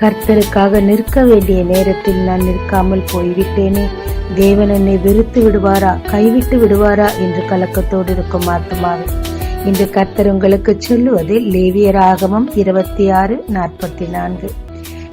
கர்த்தருக்காக நிற்க வேண்டிய நேரத்தில் நான் நிற்காமல் போய்விட்டேனே. தேவன் என்னை வெறுத்து விடுவாரா? கைவிட்டு விடுவாரா? என்று கலக்கத்தோடு இருக்கும் ஆத்மாவே இன்று கர்த்தர் உங்களுக்கு சொல்லுவது லேவியராகமம் இருபத்தி ஆறு நாற்பத்தி நான்கு.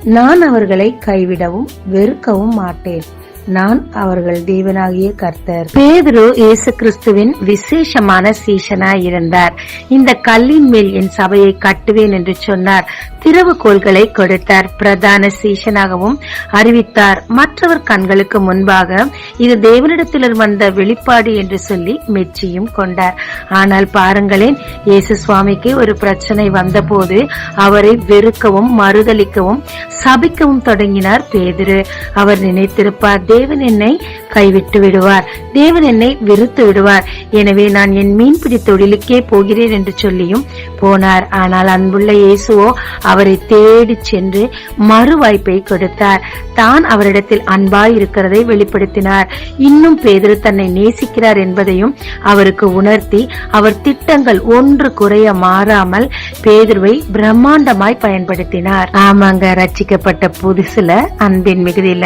நான் அவர்களை கைவிடவும் வெறுக்கவும் மாட்டேன். நான் அவர்கள் தேவனாகிய கர்த்தர். பேதுரு இயேசு கிறிஸ்துவின் விசேஷமான சீசனா இருந்தார் இந்த கல்லின் மேல் என் சபையை கட்டுவேன் என்று சொன்னார். திறவுகோள்களை கொடுத்தார். பிரதான சீசனாகவும் அறிவித்தார். மற்றவர் கண்களுக்கு முன்பாக இது தேவனிடத்தில் வந்த வெளிப்பாடு என்று சொல்லி மெச்சியும் கொண்டார். ஆனால் பாருங்களேன் இயேசு சுவாமிக்கு ஒரு பிரச்சனை வந்தபோது அவரை வெறுக்கவும் மறுதலிக்கவும் சபிக்கவும் தொடங்கினார் பேதுரு. அவர் நினைத்திருப்பார் தேவன் என்னை கைவிட்டு விடுவார். தேவன் என்னை வெறுத்து விடுவார். எனவே நான் என் மீன்பிடி தொழிலுக்கே போகிறேன் என்று சொல்லியும் போனார். ஆனால் அன்புள்ள இயேசுவோ அவரை தேடி சென்று மறு வாய்ப்பை கொடுத்தார். தான் அவரிடத்தில் அன்பாய் இருக்கிறதை வெளிப்படுத்தினார். இன்னும் பேதுரு தன்னை நேசிக்கிறார் என்பதையும் அவருக்கு உணர்த்தி அவர் திட்டங்கள் ஒன்று குறைய மாறாமல் பேதுருவை பிரம்மாண்டமாய் பயன்படுத்தினார். ஆமாங்க ரச்சிக்கப்பட்ட புதுசுல அன்பின் மிகுதியில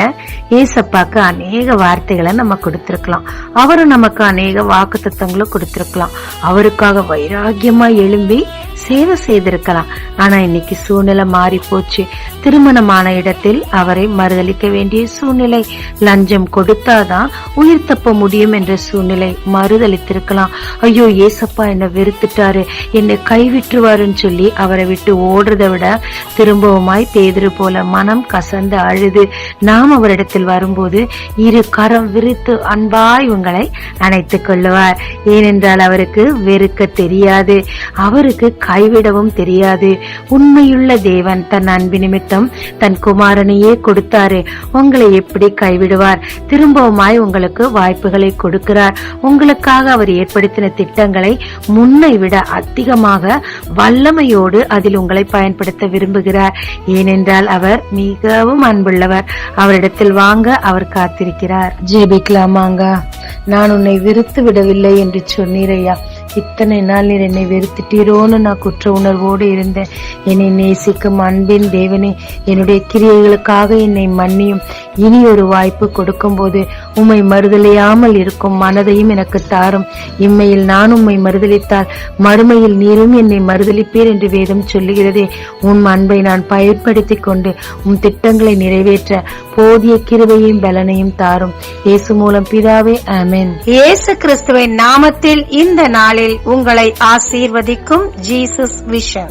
ஏசப்பாக்கு அநேக வார்த்தை வார்த்தைகளை நம்ம கொடுத்திருக்கலாம். அவரும் நமக்கு அநேக வாக்கு தத்துவங்களை கொடுத்திருக்கலாம். அவருக்காக வைராகியமா எழும்பி சேவை செய்திருக்கலாம். ஆனா இன்னைக்கு சூழ்நிலை மாறி போச்சு திருமணமான இடத்தில் அவரை மறுதளிக்க வேண்டிய சூழ்நிலை. லஞ்சம் கொடுத்தாதான் உயிர் தப்ப முடியும் என்ற சூழ்நிலை மறுதளித்திருக்கலாம். ஐயோ ஏசப்பா என்ன வெறுத்துட்டாரு. என்னை கைவிட்டுருவாருன்னு சொல்லி அவரை விட்டு ஓடுறதை விட திரும்பவுமாய் பேதிரு போல மனம் கசந்து அழுது நாம் அவரிடத்தில் வரும்போது இரு கரம் விரித்து அன்பாய் உங்களை அணைத்துக் கொள்ளுவார். ஏனென்றால் அவருக்கு வெறுக்க தெரியாது. அவருக்கு கைவிடவும் தெரியாது. உண்மையுள்ள தேவன் தன் அன்பு நிமித்தம் தன் குமாரனையே கொடுத்தாரு. உங்களை எப்படி கைவிடுவார்? திரும்பவுமாய் உங்களுக்கு வாய்ப்புகளை கொடுக்கிறார். உங்களுக்காக அவர் ஏற்படுத்தின திட்டங்களை முன்னை விட அதிகமாக வல்லமையோடு அதில் உங்களை பயன்படுத்த விரும்புகிறார். ஏனென்றால் அவர் மிகவும் அன்புள்ளவர். அவரிடத்தில் வாங்க அவர் காத்திருக்கிறார். ஜெபிக்கலாமாங்க? நான் உன்னை விருத்து விடவில்லை என்று சொன்னீரையா இத்தனை நாள் நீர் என்னை வெறுத்துட்டீரோன்னு நான் குற்ற உணர்வோடு இருந்தேன். என்னை நேசிக்கும் அன்பின் தேவனே என்னுடைய கிரியைகளுக்காக என்னை மன்னியும். இனி ஒரு வாய்ப்பு கொடுக்கும்போது உம்மை மறுதலையாமல் இருக்கும் மனதையும் எனக்கு தாரும். இம்மையில் நான் உம்மை மறுதளித்தால் மறுமையில் நீரும் என்னை மறுதளிப்பீர் என்று வேதம் சொல்லுகிறதே. உன் அன்பை நான் பயன்படுத்தி கொண்டு உன் திட்டங்களை நிறைவேற்ற போதிய கிருபையும் பலனையும் தாரும். இயேசு மூலம் பிதாவே ஆமென். இயேசு கிறிஸ்துவின் நாமத்தில் இந்த நாள் நாளில் உங்களை ஆசீர்வதிக்கும் ஜீசஸ் விஷன்.